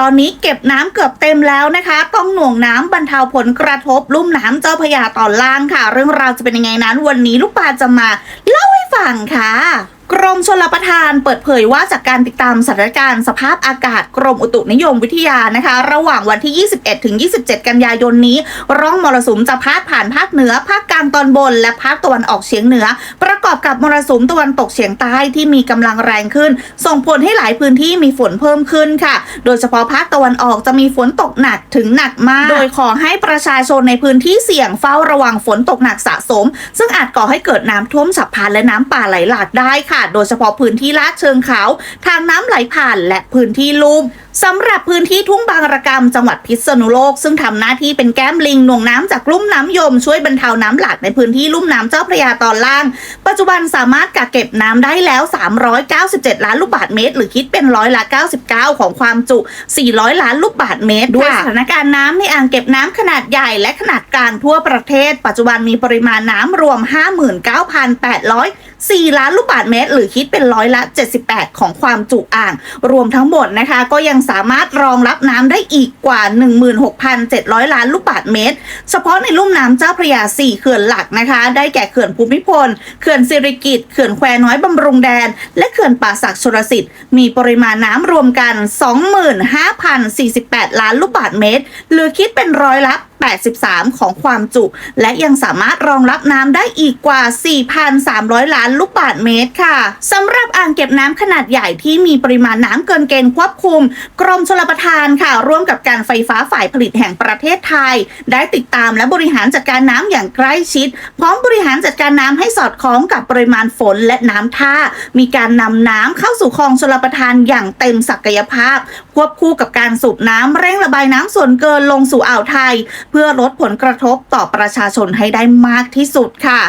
ตอนนี้เก็บน้ำเกือบเต็มแล้วนะคะ ต้องหน่วงน้ำบรรเทาผลกระทบลุ่มน้ำเจ้าพยาตอนล่างค่ะ เรื่องราวจะเป็นยังไงนั้นวันนี้ลูกปลาจะมาเล่าให้ฟังค่ะ กรมชลประทานเปิดเผยว่าจากการติดตามสถานการณ์สภาพอากาศกรมอุตุนิยมวิทยานะคะ ระหว่างวันที่ 21 ถึง 27 กันยายนนี้ ร่องมรสุมจะพาดผ่านภาคเหนือ ภาคกลางตอนบน และภาคตะวันออกเฉียงเหนือ ประกอบกับมรสุมตะวันตกเฉียงใต้ที่มีกำลังแรงขึ้น ส่งผลให้หลายพื้นที่มีฝนเพิ่มขึ้นค่ะ โดยเฉพาะภาคตะวันออกจะมีฝนตกหนักถึงหนักมาก โดยขอให้ประชาชนในพื้นที่เสี่ยงเฝ้าระวังฝนตกหนักสะสม ซึ่งอาจก่อให้เกิดน้ำท่วมฉับพลันและน้ำป่าไหลหลากได้ค่ะโดยเฉพาะพื้นที่ลาดเชิงเขา ทางน้ำไหลผ่านและพื้นที่ลุ่ม สำหรับพื้นที่ทุ่งบางระกำจังหวัดพิษณุโลก ซึ่งทำหน้าที่เป็นแก้มลิงหน่วงน้ำจากลุ่มน้ำยม ช่วยบรรเทาน้ำหลากในพื้นที่ลุ่มน้ำเจ้าพระยาตอนล่าง ปัจจุบันสามารถกักเก็บน้ำได้แล้ว 397 ล้านลูกบาศก์เมตร หรือคิดเป็นร้อยละ 99 ของความจุ 400 ล้านลูกบาศก์เมตร ด้วยสถานการณ์น้ำในอ่างเก็บน้ำขนาดใหญ่และขนาดกลางทั่วประเทศ ปัจจุบันมีปริมาณน้ำรวม 59,804ล้านลูกบาศก์เมตร หรือคิดเป็นร้อยละ 78 ของความจุอ่าง รวมทั้งหมดนะคะ ก็ยังสามารถรองรับน้ำได้อีกกว่า 16,700 ล้านลูกบาศก์เมตร เฉพาะในลุ่มน้ำเจ้าพระยา 4 เขื่อนหลักนะคะ ได้แก่เขื่อนภูมิพล เขื่อนสิริกิติ์เขื่อนแควน้อยบำรุงแดน และเขื่อนป่าศักชลสิทธิ์ มีปริมาณน้ำรวมกัน 25,048 ล้านลูกบาศก์เมตร หรือคิดเป็นร้อยละ 83 ของความจุ และยังสามารถรองรับน้ำได้อีกกว่า 4,300 ล้านลูกบาศก์เมตรค่ะสำหรับอ่างเก็บน้ำขนาดใหญ่ที่มีปริมาณน้ำเกินเกณฑ์ควบคุม กรมชลประทานค่ะ ร่วมกับการไฟฟ้าฝ่ายผลิตแห่งประเทศไทย ได้ติดตามและบริหารจัดการน้ำอย่างใกล้ชิด พร้อมบริหารจัดการน้ำให้สอดคล้องกับปริมาณฝนและน้ำท่า มีการนำน้ำเข้าสู่คลองชลประทานอย่างเต็มศักยภาพ ควบคู่กับการสูบน้ำเร่งระบายน้ำส่วนเกินลงสู่อ่าวไทยเพื่อลดผลกระทบต่อประชาชนให้ได้มากที่สุดค่ะ